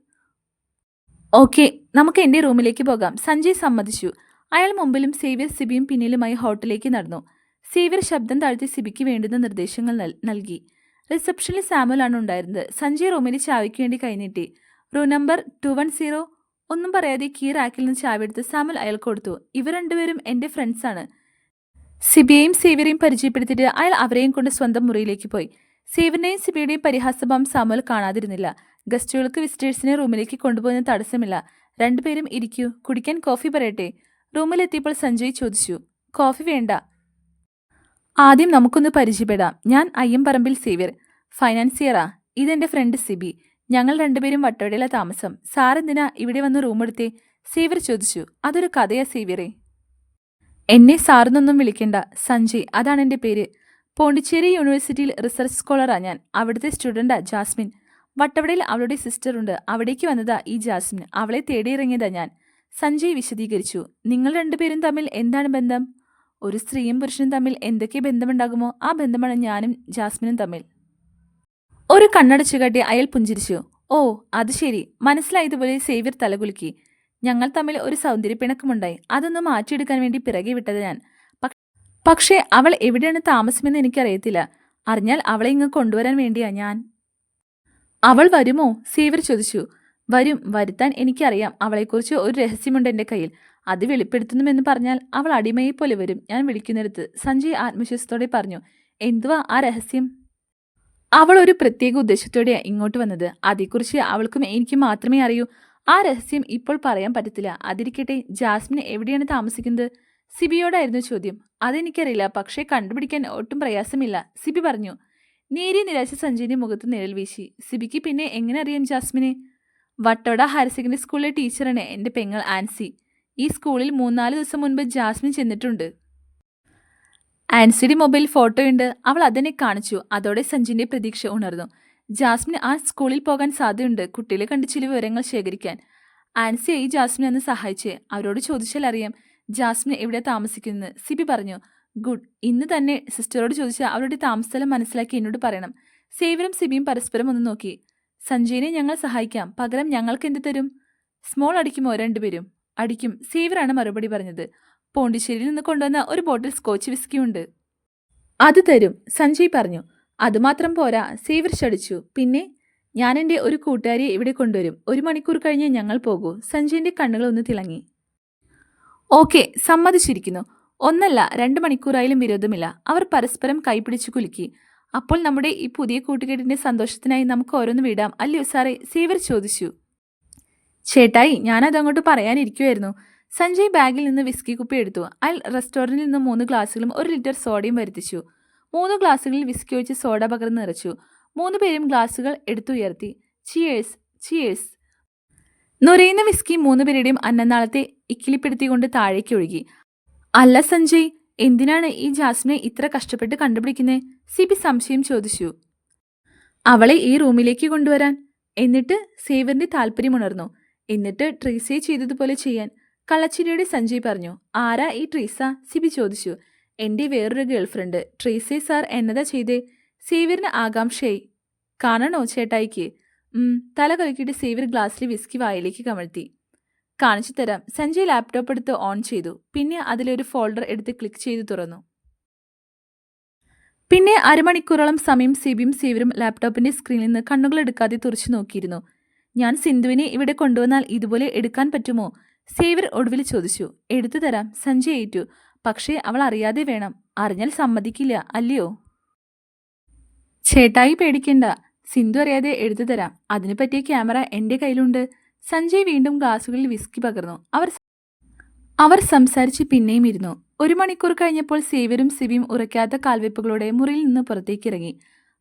ഓക്കെ നമുക്ക് എന്റെ റൂമിലേക്ക് പോകാം. സഞ്ജയ് സമ്മതിച്ചു. അയാൾ മുമ്പിലും സേവ്യർ സിബിയും പിന്നിലുമായി ഹോട്ടലിലേക്ക് നടന്നു. സേവ്യർ ശബ്ദം താഴ്ത്തി സിബിക്ക് വേണ്ടുന്ന നിർദ്ദേശങ്ങൾ നൽകി. റിസപ്ഷനിൽ സാമുലാണ് ഉണ്ടായിരുന്നത്. സഞ്ജയ് റൂമിൽ ചാവിക്ക് വേണ്ടി കൈനീട്ടി. Room number two one zero ഒന്നും പറയാതെ കീ റാക്കിൽ നിന്ന് ചാവിയെടുത്ത് സാമുൽ അയാൾ കൊടുത്തു. ഇവർ രണ്ടുപേരും എന്റെ ഫ്രണ്ട്സാണ് സിബിയെയും സേവ്യരെയും പരിചയപ്പെടുത്തിയിട്ട് അയാൾ അവരെയും കൊണ്ട് സ്വന്തം മുറിയിലേക്ക് പോയി. സേവനെയും സിബിയുടെയും പരിഹാസഭാവം സാമുൽ കാണാതിരുന്നില്ല. ഗസ്റ്റുകൾക്ക് വിസിറ്റേഴ്സിനെ റൂമിലേക്ക് കൊണ്ടുപോകുന്ന തടസ്സമില്ല. രണ്ടുപേരും ഇരിക്കൂ. കുടിക്കാൻ കോഫി പറയട്ടെ. റൂമിലെത്തിയപ്പോൾ സഞ്ജയ് ചോദിച്ചു. കോഫി വേണ്ട. ആദ്യം നമുക്കൊന്ന് പരിചയപ്പെടാം. ഞാൻ അയ്യമ്പറമ്പിൽ സേവ്യർ. ഫൈനാൻസിയറാ ഇതെന്റെ ഫ്രണ്ട് സിബി. ഞങ്ങൾ രണ്ടുപേരും വട്ടവടയിലെ താമസം. സാറെന്തിനാ ഇവിടെ വന്ന് റൂമെടുത്തേ സീവർ ചോദിച്ചു. അതൊരു കഥയാ സീവിറെ. എന്നെ സാറിനൊന്നും വിളിക്കണ്ട. സഞ്ജയ് അതാണ് എന്റെ പേര്. പോണ്ടിച്ചേരി യൂണിവേഴ്സിറ്റിയിൽ റിസർച്ച് സ്കോളറാ ഞാൻ. അവിടുത്തെ സ്റ്റുഡന്റാ ജാസ്മിൻ. വട്ടവടയിൽ അവളുടെ സിസ്റ്റർ ഉണ്ട്. അവിടേക്ക് വന്നതാ ഈ ജാസ്മിൻ. അവളെ തേടിയിറങ്ങിയതാ ഞാൻ. സഞ്ജയ് വിശദീകരിച്ചു. നിങ്ങൾ രണ്ടുപേരും തമ്മിൽ എന്താണ് ബന്ധം? ഒരു സ്ത്രീയും പുരുഷനും തമ്മിൽ എന്തൊക്കെ ബന്ധമുണ്ടാകുമോ? ആ ബന്ധമാണ് ഞാനും ജാസ്മിനും തമ്മിൽ. ഒരു കണ്ണടച്ചു കാട്ടി അയാൾ പുഞ്ചിരിച്ചു. ഓ അത് ശരി. മനസ്സിലായതുപോലെ സേവ്യർ തലകുലുക്കി. ഞങ്ങൾ തമ്മിൽ ഒരു സൗന്ദര്യപ്പിണക്കമുണ്ടായി അതൊന്ന് മാറ്റിയെടുക്കാൻ വേണ്ടി പിറകെ വിട്ടത് ഞാൻ. പക്- പക്ഷേ അവൾ എവിടെയാണ് താമസമെന്ന് എനിക്കറിയത്തില്ല. അറിഞ്ഞാൽ അവളെ ഇങ്ങ് കൊണ്ടുവരാൻ വേണ്ടിയാ ഞാൻ. അവൾ വരുമോ? സേവർ ചോദിച്ചു. വരും. വരുത്താൻ എനിക്കറിയാം. അവളെക്കുറിച്ച് ഒരു രഹസ്യമുണ്ട് എന്റെ കയ്യിൽ. അത് വെളിപ്പെടുത്തുന്നുമെന്ന് പറഞ്ഞാൽ അവൾ അടിമയെ പോലെ വരും ഞാൻ വിളിക്കുന്നിടത്ത് സഞ്ജയ് ആത്മവിശ്വാസത്തോടെ പറഞ്ഞു. എന്തുവാ ആ രഹസ്യം? അവൾ ഒരു പ്രത്യേക ഉദ്ദേശത്തോടെ ഇങ്ങോട്ട് വന്നത്. അതേക്കുറിച്ച് അവൾക്കും എനിക്കും മാത്രമേ അറിയൂ. ആ രഹസ്യം ഇപ്പോൾ പറയാൻ പറ്റത്തില്ല. അതിരിക്കട്ടെ ജാസ്മിൻ എവിടെയാണ് താമസിക്കുന്നത്? സിബിയോടായിരുന്നു ചോദ്യം. അതെനിക്കറിയില്ല. പക്ഷേ കണ്ടുപിടിക്കാൻ ഒട്ടും പ്രയാസമില്ല. സിബി പറഞ്ഞു. നേരിയ നിരാശ സഞ്ജയിന്റെ മുഖത്ത് നിഴൽ വീശി. സിബിക്ക് പിന്നെ എങ്ങനെ അറിയാം ജാസ്മിനെ? വട്ടവട ഹയർ സെക്കൻഡറി സ്കൂളിലെ ടീച്ചറാണ് എന്റെ പെങ്ങൾ ആൻസി. ഈ സ്കൂളിൽ മൂന്നാൽ ദിവസം മുൻപ് ജാസ്മിൻ ചെന്നിട്ടുണ്ട്. ആൻസിയുടെ മൊബൈൽ ഫോട്ടോയുണ്ട് അവൾ അതിനെ കാണിച്ചു. അതോടെ സഞ്ജിന്റെ പ്രതീക്ഷ ഉണർന്നു. ജാസ്മിന് ആ സ്കൂളിൽ പോകാൻ സാധ്യതയുണ്ട്. കുട്ടികളെ കണ്ട് ചില വിവരങ്ങൾ ശേഖരിക്കാൻ. ആൻസി ഈ ജാസ്മിൻ അന്ന് സഹായിച്ച്. അവരോട് ചോദിച്ചാൽ അറിയാം. ജാസ്മിൻ എവിടെ താമസിക്കുന്നത്? സിബി പറഞ്ഞു. ഗുഡ്. ഇന്ന് തന്നെ സിസ്റ്ററോട് ചോദിച്ചാൽ അവരുടെ താമസസ്ഥലം മനസ്സിലാക്കി എന്നോട് പറയണം. സേവരും സിബിയും പരസ്പരം ഒന്ന് നോക്കി. സഞ്ജയിനെ ഞങ്ങൾ സഹായിക്കാം. പകരം ഞങ്ങൾക്ക് എന്ത് തരും? സ്മോൾ അടിക്കുമോ? രണ്ടുപേരും. അടിക്കും. സേവറാണ് മറുപടി പറഞ്ഞത്. പോണ്ടിച്ചേരിയിൽ നിന്ന് കൊണ്ടുവന്ന ഒരു ബോട്ടിൽ സ്കോച്ച് വിസ്കിയുണ്ട് അത് തരും സഞ്ജയ് പറഞ്ഞു. അതുമാത്രം പോരാ സേവർ ചടിച്ചു പിന്നെ ഞാൻ എന്റെ ഒരു കൂട്ടുകാരിയെ ഇവിടെ കൊണ്ടുവരും. ഒരു മണിക്കൂർ കഴിഞ്ഞ് ഞങ്ങൾ പോകൂ. സഞ്ജയിന്റെ കണ്ണുകൾ ഒന്ന് തിളങ്ങി. ഓക്കെ സമ്മതിച്ചിരിക്കുന്നു. ഒന്നല്ല രണ്ട് മണിക്കൂറായാലും വിരോധമില്ല. അവർ പരസ്പരം കൈപിടിച്ചു കുലുക്കി. അപ്പോൾ നമ്മുടെ ഈ പുതിയ കൂട്ടുകെട്ടിന്റെ സന്തോഷത്തിനായി നമുക്ക് ഓരോന്ന് വിടാം. അല്ലയോ സാറേ? സേവർ ചോദിച്ചു. ചേട്ടായി ഞാനതങ്ങോട്ട് പറയാനിരിക്കുമായിരുന്നു സഞ്ജയ് ബാഗിൽ നിന്ന് വിസ്കി കുപ്പി എടുത്തു. അയാൾ റെസ്റ്റോറന്റിൽ നിന്ന് മൂന്ന് ഗ്ലാസ്സുകളും ഒരു ലിറ്റർ സോഡയും വരുത്തിച്ചു. മൂന്ന് ഗ്ലാസ്സുകളിൽ വിസ്കി ഒഴിച്ച് സോഡ പകർന്ന് നിറച്ചു. മൂന്ന് പേരും ഗ്ലാസ്സുകൾ എടുത്തുയർത്തി. ചിയേഴ്സ് ചിയേഴ്സ് നുരയുന്ന വിസ്കി മൂന്ന് പേരുടെയും അന്നനാളത്തെ ഇക്കിളിപ്പെടുത്തിക്കൊണ്ട് താഴേക്ക് ഒഴുകി. അല്ല സഞ്ജയ് എന്തിനാണ് ഈ ജാസ്മിനെ ഇത്ര കഷ്ടപ്പെട്ട് കണ്ടുപിടിക്കുന്നത് സിബി സംശയം ചോദിച്ചു. അവളെ ഈ റൂമിലേക്ക് കൊണ്ടുവരാൻ. എന്നിട്ട് സേവറിന്റെ താല്പര്യമുണർന്നു എന്നിട്ട് ട്രീസേ ചെയ്തതുപോലെ ചെയ്യാൻ. കള്ളച്ചിരിയുടെ സഞ്ജയ് പറഞ്ഞു ആരാ ഈ ട്രീസ? സിബി ചോദിച്ചു. എന്റെ വേറൊരു ഗേൾഫ്രണ്ട്. ട്രീസെ സാർ എന്നതാ ചെയ്തേ? സേവ്യറിന് ആകാംക്ഷയായി. കാണണോ ചേട്ടായിക്ക്? തല കലക്കിയിട്ട് സേവ്യർ ഗ്ലാസ്സിൽ വിസ്കി വായിലേക്ക് കമഴ്ത്തി. കാണിച്ചു തരാം. സഞ്ജയ് ലാപ്ടോപ്പ് എടുത്ത് ഓൺ ചെയ്തു. പിന്നെ അതിലൊരു ഫോൾഡർ എടുത്ത് ക്ലിക്ക് ചെയ്ത് തുറന്നു. പിന്നെ അരമണിക്കൂറോളം സമയം സിബിയും സേവ്യറും ലാപ്ടോപ്പിന്റെ സ്ക്രീനിൽ നിന്ന് കണ്ണുകൾ എടുക്കാതെ തുറച്ചു നോക്കിയിരുന്നു. ഞാൻ സിന്ധുവിനെ ഇവിടെ കൊണ്ടുവന്നാൽ ഇതുപോലെ എടുക്കാൻ പറ്റുമോ? സേവ്യർ ഒടുവിൽ ചോദിച്ചു എടുത്തു തരാം സഞ്ജയ് ഏറ്റു. പക്ഷേ അവൾ അറിയാതെ വേണം. അറിഞ്ഞാൽ സമ്മതിക്കില്ല അല്ലയോ? ചേട്ടായി പേടിക്കണ്ട. സിന്ധു അറിയാതെ എടുത്തു തരാം. അതിനു പറ്റിയ ക്യാമറ എന്റെ കയ്യിലുണ്ട്. സഞ്ജയ് വീണ്ടും ഗ്ലാസുകളിൽ വിസ്കി പകർന്നു. അവർ അവർ സംസാരിച്ച് പിന്നെയും ഇരുന്നു. ഒരു മണിക്കൂർ കഴിഞ്ഞപ്പോൾ സേവ്യരും സിവിയും ഉറയ്ക്കാത്ത കാൽവെപ്പുകളോടെ മുറിയിൽ നിന്ന് പുറത്തേക്ക് ഇറങ്ങി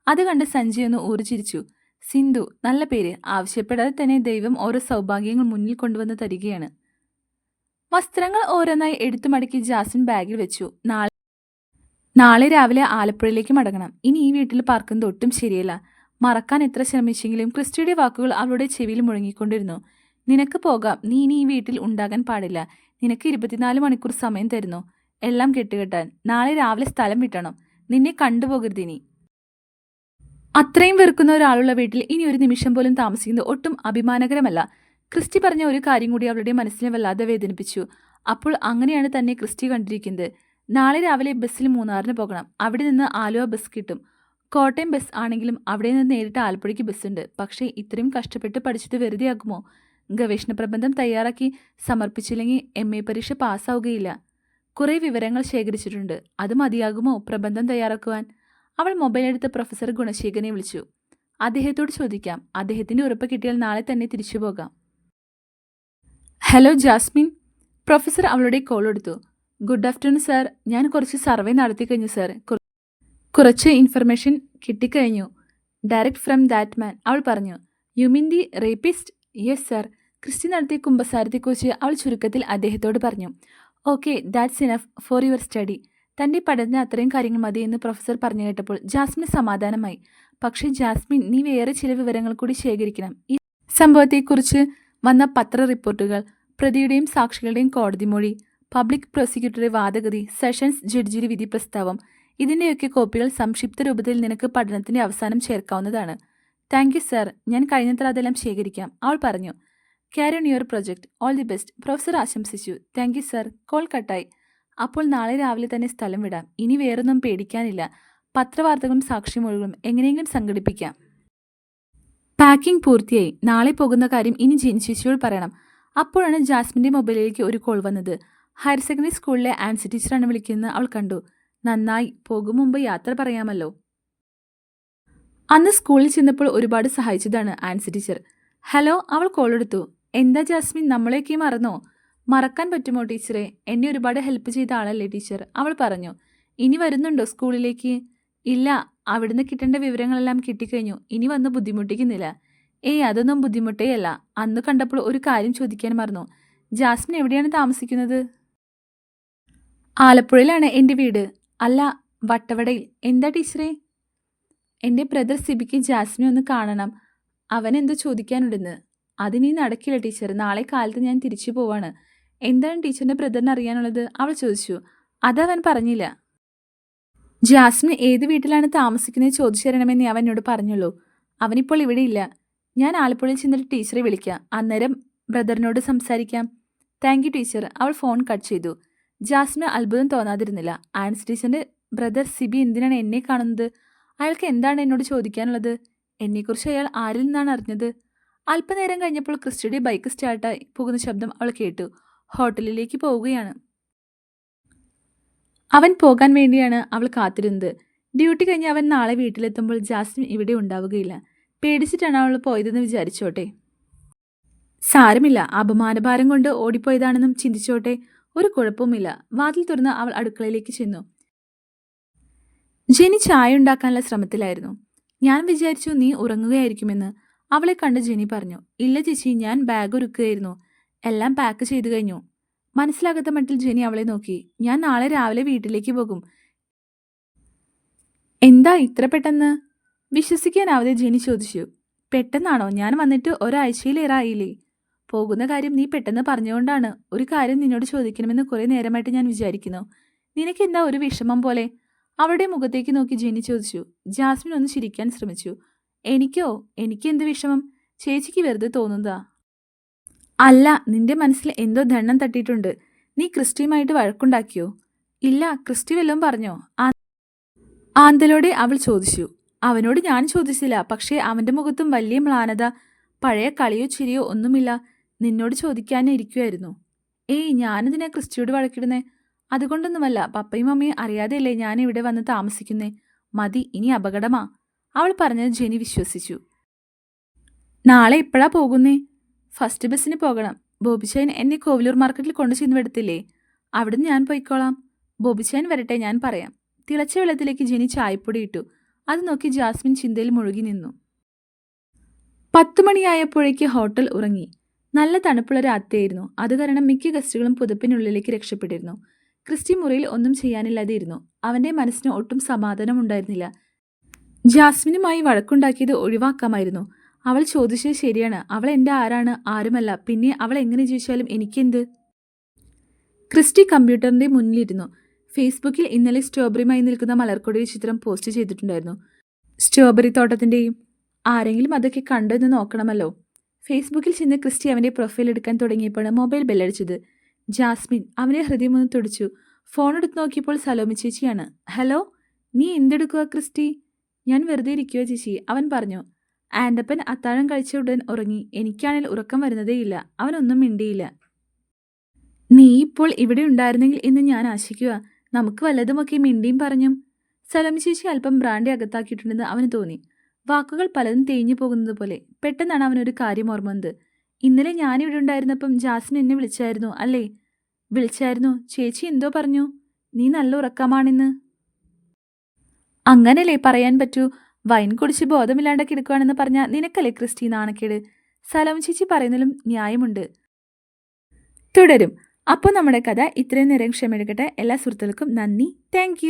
അത് കണ്ട് സഞ്ജയ് ഒന്ന് ഊറിച്ചിരിച്ചു സിന്ധു നല്ല പേര്. ആവശ്യപ്പെടാതെ തന്നെ ദൈവം ഓരോ സൗഭാഗ്യങ്ങൾ മുന്നിൽ കൊണ്ടുവന്ന് തരികയാണ്. വസ്ത്രങ്ങൾ ഓരോന്നായി എടുത്തു മടക്കി ജാസിൻ ബാഗിൽ വെച്ചു. നാളെ നാളെ രാവിലെ ആലപ്പുഴയിലേക്ക് മടങ്ങണം. ഇനി ഈ വീട്ടിൽ പാർക്കുന്നത് ഒട്ടും ശരിയല്ല. മറക്കാൻ എത്ര ശ്രമിച്ചെങ്കിലും ക്രിസ്റ്റിയുടെ വാക്കുകൾ അവളുടെ ചെവിയിൽ മുഴങ്ങിക്കൊണ്ടിരുന്നു. നിനക്ക് പോകാം. നീ ഇനി ഈ വീട്ടിൽ ഉണ്ടാകാൻ പാടില്ല. നിനക്ക് ഇരുപത്തിനാല് മണിക്കൂർ സമയം തരുന്നു. എല്ലാം കെട്ടുകെട്ടാൻ. നാളെ രാവിലെ സ്ഥലം വിട്ടണം. നിന്നെ കണ്ടുപോകരുത് ഇനി. അത്രയും വെറുക്കുന്ന ഒരാളുള്ള വീട്ടിൽ ഇനി ഒരു നിമിഷം പോലും താമസിക്കുന്നത് ഒട്ടും അഭിമാനകരമല്ല. ക്രിസ്റ്റി പറഞ്ഞ ഒരു കാര്യം കൂടി അവളുടെ മനസ്സിനെ വല്ലാതെ വേദനിപ്പിച്ചു. അപ്പോൾ അങ്ങനെയാണ് തന്നെ ക്രിസ്റ്റി കണ്ടിരിക്കുന്നത്. നാളെ രാവിലെ ബസ്സിൽ മൂന്നാറിന് പോകണം. അവിടെ നിന്ന് ആലുവ ബസ് കിട്ടും. കോട്ടയം ബസ് ആണെങ്കിലും അവിടെ നിന്ന് നേരിട്ട് ആലപ്പുഴയ്ക്ക് ബസ്സുണ്ട് പക്ഷേ ഇത്രയും കഷ്ടപ്പെട്ട് പഠിച്ചത് വെറുതെ ആകുമോ? ഗവേഷണ പ്രബന്ധം തയ്യാറാക്കി സമർപ്പിച്ചില്ലെങ്കിൽ എം എ പരീക്ഷ പാസ്സാവുകയില്ല. കുറേ വിവരങ്ങൾ ശേഖരിച്ചിട്ടുണ്ട്. അത് മതിയാകുമോ പ്രബന്ധം തയ്യാറാക്കുവാൻ? അവൾ മൊബൈൽ എടുത്ത് പ്രൊഫസർ ഗുണശേഖരനെ വിളിച്ചു. അദ്ദേഹത്തോട് ചോദിക്കാം. അദ്ദേഹത്തിന്റെ ഉറപ്പ് കിട്ടിയാൽ നാളെ തന്നെ തിരിച്ചു പോകാം. ഹലോ ജാസ്മിൻ പ്രൊഫസർ അവളുടെ കോൾ എടുത്തു. ഗുഡ് ആഫ്റ്റർനൂൺ സാർ ഞാൻ കുറച്ച് സർവേ നടത്തി കഴിഞ്ഞു സാർ കുറച്ച് ഇൻഫർമേഷൻ കിട്ടിക്കഴിഞ്ഞു. ഡയറക്റ്റ് ഫ്രം ദാറ്റ് മാൻ അവൾ പറഞ്ഞു you mean the rapist yes sir Christy നടത്തിയ കുമ്പസാരത്തെക്കുറിച്ച് അവൾ ചുരുക്കത്തിൽ അദ്ദേഹത്തോട് പറഞ്ഞു okay that's enough for your study തന്റെ പഠനത്തിന് അത്രയും കാര്യങ്ങൾ മതി എന്ന് പ്രൊഫസർ പറഞ്ഞു കേട്ടപ്പോൾ ജാസ്മിന് സമാധാനമായി. പക്ഷേ ജാസ്മിൻ നീ വേറെ ചില വിവരങ്ങൾ കൂടി ശേഖരിക്കണം. ഈ സംഭവത്തെക്കുറിച്ച് വന്ന പത്ര റിപ്പോർട്ടുകൾ പ്രതിയുടെയും സാക്ഷികളുടെയും കോടതി മൊഴി പബ്ലിക് പ്രോസിക്യൂട്ടറുടെ വാദഗതി സെഷൻസ് ജഡ്ജിയുടെ വിധി പ്രസ്താവം ഇതിന്റെയൊക്കെ കോപ്പികൾ സംക്ഷിപ്ത രൂപത്തിൽ നിനക്ക് പഠനത്തിന്റെ അവസാനം ചേർക്കാവുന്നതാണ്. Thank you sir. ഞാൻ കഴിഞ്ഞത്ര അതെല്ലാം ശേഖരിക്കാം. അവൾ പറഞ്ഞു carry on your project. All the best. Professor ആശംസിച്ചു താങ്ക് യു സർ. കോൾ കട്ടായി. അപ്പോൾ നാളെ രാവിലെ തന്നെ സ്ഥലം വിടാം. ഇനി വേറൊന്നും പേടിക്കാനില്ല. പത്രവാർത്തകളും സാക്ഷിമൊഴികളും എങ്ങനെയെങ്കിലും സംഘടിപ്പിക്കാം. പാക്കിംഗ് പൂർത്തിയായി. നാളെ പോകുന്ന കാര്യം ഇനി ജിൻശിശിയോട് പറയണം. അപ്പോഴാണ് ജാസ്മിന്റെ മൊബൈലിലേക്ക് ഒരു കോൾ വന്നത്. ഹയർ സെക്കൻഡറി സ്കൂളിലെ ആൻസി ടീച്ചറാണ് വിളിക്കുന്നത് അവൾ കണ്ടു. നന്നായി പോകും മുമ്പ് യാത്ര പറയാമല്ലോ. അന്ന് സ്കൂളിൽ ചെന്നപ്പോൾ ഒരുപാട് സഹായിച്ചതാണ് ആൻസി ടീച്ചർ. ഹലോ അവൾ കോൾ എടുത്തു. എന്താ ജാസ്മിൻ നമ്മളെയൊക്കെ മറന്നോ? മറക്കാൻ പറ്റുമോ ടീച്ചറെ? എന്നെ ഒരുപാട് ഹെൽപ്പ് ചെയ്ത ആളല്ലേ ടീച്ചർ അവൾ പറഞ്ഞു. ഇനി വരുന്നുണ്ടോ സ്കൂളിലേക്ക്? ഇല്ല അവിടുന്ന് കിട്ടേണ്ട വിവരങ്ങളെല്ലാം കിട്ടിക്കഴിഞ്ഞു. ഇനി വന്ന് ബുദ്ധിമുട്ടിക്കുന്നില്ല ഏയ് അതൊന്നും ബുദ്ധിമുട്ടേയല്ല. അന്ന് കണ്ടപ്പോൾ ഒരു കാര്യം ചോദിക്കാൻ മറന്നു. ജാസ്മിൻ എവിടെയാണ് താമസിക്കുന്നത്? ആലപ്പുഴയിലാണ് എന്റെ വീട്. അല്ല വട്ടവടയിൽ. എന്താ ടീച്ചറെ? എന്റെ ബ്രദർ സിബിക്ക് ജാസ്മിനെ ഒന്ന് കാണണം. അവൻ എന്തോ ചോദിക്കാനുണ്ടെന്ന്. അതിനി നടക്കില്ല ടീച്ചർ. നാളെ കാലത്ത് ഞാൻ തിരിച്ചു പോവാണ്. എന്താണ് ടീച്ചറിന്റെ ബ്രദറിന് അറിയാനുള്ളത്? അവൾ ചോദിച്ചു. അതവൻ പറഞ്ഞില്ല. ജാസ്മിൻ ഏത് വീട്ടിലാണ് താമസിക്കുന്നത് ചോദിച്ചു തരണമെന്നേ അവൻ എന്നോട് പറഞ്ഞുള്ളൂ. അവനിപ്പോൾ ഇവിടെയില്ല. ഞാൻ ആലപ്പുഴയിൽ ചെന്നിട്ട് ടീച്ചറെ വിളിക്കാം. അന്നേരം ബ്രദറിനോട് സംസാരിക്കാം. താങ്ക് യു ടീച്ചർ അവൾ ഫോൺ കട്ട് ചെയ്തു. ജാസ്മിന് അത്ഭുതം തോന്നാതിരുന്നില്ല. ആൻസ് ടീച്ചറിന്റെ ബ്രദർ സിബി എന്തിനാണ് എന്നെ കാണുന്നത്? അയാൾക്ക് എന്താണ് എന്നോട് ചോദിക്കാനുള്ളത്? എന്നെക്കുറിച്ച് അയാൾ ആരിൽ നിന്നാണ് അറിഞ്ഞത്? അല്പനേരം കഴിഞ്ഞപ്പോൾ ക്രിസ്റ്റിയുടെ ബൈക്ക് സ്റ്റാർട്ടായി പോകുന്ന ശബ്ദം അവൾ കേട്ടു. ഹോട്ടലിലേക്ക് പോവുകയാണ്. അവൻ പോകാൻ വേണ്ടിയാണ് അവൾ കാത്തിരുന്നത്. ഡ്യൂട്ടി കഴിഞ്ഞ് അവൻ നാളെ വീട്ടിലെത്തുമ്പോൾ ജാസ്മിൻ ഇവിടെ ഉണ്ടാവുകയില്ല. പേടിച്ചിട്ടാണ് അവൾ പോയതെന്ന് വിചാരിച്ചോട്ടെ? സാരമില്ല. അപമാനഭാരം കൊണ്ട് ഓടിപ്പോയതാണെന്നും ചിന്തിച്ചോട്ടെ. ഒരു കുഴപ്പവുമില്ല. വാതിൽ തുറന്ന് അവൾ അടുക്കളയിലേക്ക് ചെന്നു. ജെനി ചായ ഉണ്ടാക്കാനുള്ള ശ്രമത്തിലായിരുന്നു. ഞാൻ വിചാരിച്ചു നീ ഉറങ്ങുകയായിരിക്കുമെന്ന്. അവളെ കണ്ട് ജെനി പറഞ്ഞു ഇല്ല ചേച്ചി ഞാൻ ബാഗ് ഒരുക്കുകയായിരുന്നു. എല്ലാം പാക്ക് ചെയ്തു കഴിഞ്ഞു. മനസ്സിലാകാത്ത മട്ടിൽ ജെനി അവളെ നോക്കി. ഞാൻ നാളെ രാവിലെ വീട്ടിലേക്ക് പോകും. എന്താ ഇത്ര പെട്ടെന്ന്? വിശ്വസിക്കാനാവാതെ ജെനി ചോദിച്ചു പെട്ടെന്നാണോ? ഞാൻ വന്നിട്ട് ഒരാഴ്ചയിലേറെ ആയില്ലേ പോകുന്ന കാര്യം നീ പെട്ടെന്ന് പറഞ്ഞുകൊണ്ടാണ് ഒരു കാര്യം നിന്നോട് ചോദിക്കണമെന്ന് കുറേ നേരമായിട്ട് ഞാൻ വിചാരിക്കുന്നു. നിനക്ക് എന്താ ഒരു വിഷമം പോലെ? അവളുടെ മുഖത്തേക്ക് നോക്കി ജെനി ചോദിച്ചു ജാസ്മിൻ ഒന്ന് ചിരിക്കാൻ ശ്രമിച്ചു. എനിക്കോ? എനിക്ക് എന്ത് വിഷമം? ചേച്ചിക്ക് വെറുതെ തോന്നുന്നതാ. അല്ല നിന്റെ മനസ്സിൽ എന്തോ ദണ്ണം തട്ടിയിട്ടുണ്ട്. നീ ക്രിസ്റ്റിയുമായിട്ട് വഴക്കുണ്ടാക്കിയോ? ഇല്ല ക്രിസ്റ്റി വല്ലതും പറഞ്ഞോ? ആന്തലോടെ അവൾ ചോദിച്ചു അവനോട് ഞാൻ ചോദിച്ചില്ല. പക്ഷേ അവന്റെ മുഖത്തും വലിയ മ്ലാനത. പഴയ കളിയോ ചിരിയോ ഒന്നുമില്ല. നിന്നോട് ചോദിക്കാനേ ഇരിക്കുമായിരുന്നു ഏയ് ഞാനിതിനെ ക്രിസ്റ്റിയോട് വഴക്കിടുന്നേ? അതുകൊണ്ടൊന്നുമല്ല. പപ്പയും മമ്മിയും അറിയാതെയല്ലേ ഞാൻ ഇവിടെ വന്ന് താമസിക്കുന്നേ? മതി ഇനി അപകടമാ. അവൾ പറഞ്ഞത് ജെനി വിശ്വസിച്ചു. നാളെ ഇപ്പോഴാ പോകുന്നേ? ഫസ്റ്റ് ബസ്സിന് പോകണം. ബോബിച്ചായൻ എന്നെ കോവിലൂർ മാർക്കറ്റിൽ കൊണ്ടു ചെന്ന് വിടത്തില്ലേ? അവിടുന്ന് ഞാൻ പോയിക്കോളാം. ബോബിച്ചായൻ വരട്ടെ ഞാൻ പറയാം. തിളച്ച വെള്ളത്തിലേക്ക് ജെനി ചായപ്പൊടി ഇട്ടു. അത് നോക്കി ജാസ്മിൻ ചിന്തയിൽ മുഴുകി നിന്നു. പത്തുമണിയായപ്പോഴേക്ക് ഹോട്ടൽ ഉറങ്ങി. നല്ല തണുപ്പുള്ള രാത്രിയായിരുന്നു. അത് കാരണം മിക്ക ഗസ്റ്റുകളും പുതപ്പിനുള്ളിലേക്ക് രക്ഷപ്പെട്ടിരുന്നു. ക്രിസ്റ്റി മുറിയിൽ ഒന്നും ചെയ്യാനില്ലാതെ ഇരുന്നു അവന്റെ മനസ്സിന് ഒട്ടും സമാധാനം ഉണ്ടായിരുന്നില്ല ജാസ്മിനുമായി വഴക്കുണ്ടാക്കിയത് ഒഴിവാക്കാമായിരുന്നു. അവൾ ചോദിച്ചത് ശരിയാണ്. അവൾ എന്റെ ആരാണ്? ആരുമല്ല. പിന്നെ അവൾ എങ്ങനെ ജീവിച്ചാലും എനിക്കെന്ത്? ക്രിസ്റ്റി കമ്പ്യൂട്ടറിന്റെ മുന്നിലിരുന്നു. ഫേസ്ബുക്കിൽ ഇന്നലെ സ്ട്രോബെറിയുമായി നിൽക്കുന്ന മലർക്കൊടിയുടെ ചിത്രം പോസ്റ്റ് ചെയ്തിട്ടുണ്ടായിരുന്നു. സ്ട്രോബെറി തോട്ടത്തിന്റെയും ആരെങ്കിലും അതൊക്കെ കണ്ടെന്ന് നോക്കണമല്ലോ. ഫേസ്ബുക്കിൽ ചെന്ന് ക്രിസ്റ്റി അവന്റെ പ്രൊഫൈൽ എടുക്കാൻ തുടങ്ങിയപ്പോഴാണ് മൊബൈൽ ബെല്ലടിച്ചത് ജാസ്മിൻ അവനെ ഹൃദയം ഒന്ന് തുടിച്ചു. ഫോൺ എടുത്ത് നോക്കിയപ്പോൾ സലോമി ചേച്ചിയാണ്. ഹലോ നീ എന്തെടുക്കുക ക്രിസ്റ്റി? ഞാൻ വെറുതെ ഇരിക്കുക ചേച്ചി അവൻ പറഞ്ഞു. ആൻഡപ്പൻ അത്താഴം കഴിച്ച ഉടൻ ഉറങ്ങി. എനിക്കാണെങ്കിൽ ഉറക്കം വരുന്നതേയില്ല അവനൊന്നും മിണ്ടിയില്ല. നീ ഇപ്പോൾ ഇവിടെ ഉണ്ടായിരുന്നെങ്കിൽ എന്ന് ഞാൻ ആശിക്കുക നമുക്ക് വല്ലതുമൊക്കെ മിണ്ടിയും പറഞ്ഞും. ചേച്ചി അല്പം ബ്രാൻഡി അകത്താക്കിയിട്ടുണ്ടെന്ന് അവന് തോന്നി. വാക്കുകൾ പലതും തേഞ്ഞു പോകുന്നത് പോലെ പെട്ടെന്നാണ് അവനൊരു കാര്യം ഓർമ്മ വന്നത് ഇന്നലെ ഞാനിവിടെ ഉണ്ടായിരുന്നപ്പം ജാസ്മിൻ എന്നെ വിളിച്ചായിരുന്നു അല്ലേ? വിളിച്ചായിരുന്നു. ചേച്ചി എന്തോ പറഞ്ഞു. നീ നല്ല ഉറക്കമാണെന്ന്. അങ്ങനല്ലേ പറയാൻ പറ്റൂ. വൈൻ കുടിച്ച് ബോധമില്ലാണ്ട് കിടക്കുകയാണെന്ന് പറഞ്ഞാൽ നിനക്കല്ലേ ക്രിസ്റ്റി നാണക്കേട്? സലോമി ചേച്ചി പറയുന്നതിലും ന്യായമുണ്ട്. തുടരും. അപ്പോൾ നമ്മുടെ കഥ ഇത്രയും നേരം ക്ഷമെടുക്കട്ടെ എല്ലാ സുഹൃത്തുക്കൾക്കും നന്ദി. താങ്ക്